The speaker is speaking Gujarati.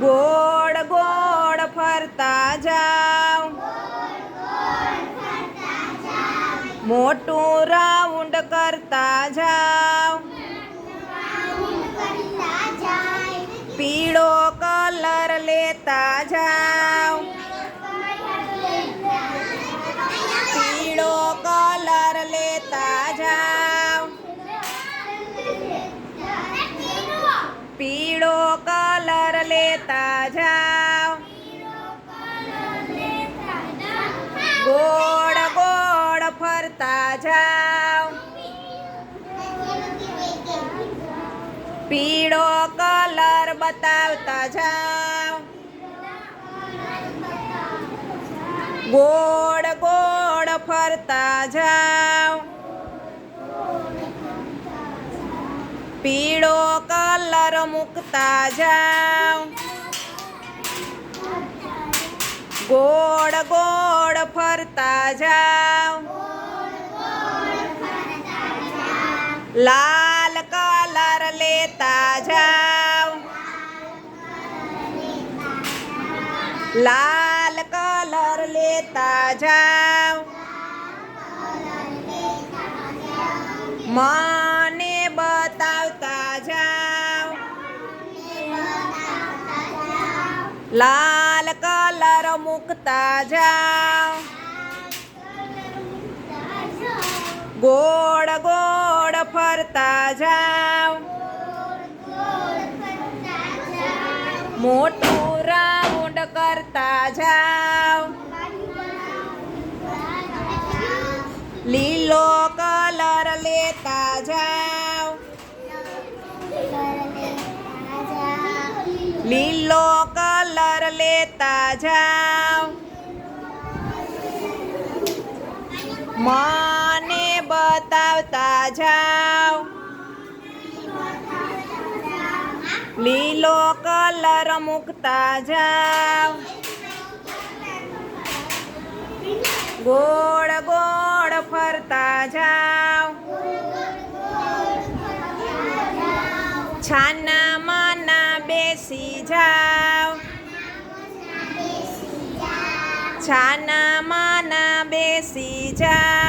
ગોળ ગોળ ફરતા જાવ. મોટું રાઉન્ડ કરતા જાવ. પીળો કલર લેતા જાવ. લેતા જાવ ગોળ ગોળ ફરતા જાવ પીળો કલર બતાવતા જાવ ગોળ ગોળ ફરતા જાવ પીળો કલર મૂકતા જાવ ગોળ ગોળ ફરતા જાવ. લાલ કલર લેતા જાવ. લાલ કલર લેતા જાવ. મને બતાવતા જાવ. લાલ કલર મૂકતા જાઓ. ગોળ ગોળ ફરતા જાઓ. મોટું રાઉન્ડ કરતા જાવ લીલો કલર લેતા જાવ લીલો કલર લેતા જાવ. મને બતાવતા જાવ. લીલો કલર મૂકતા જાવ. ગોળ ગોળ ફરતા જાવ. છાના બેસી જાઓ છાના માના બેસી જાવ.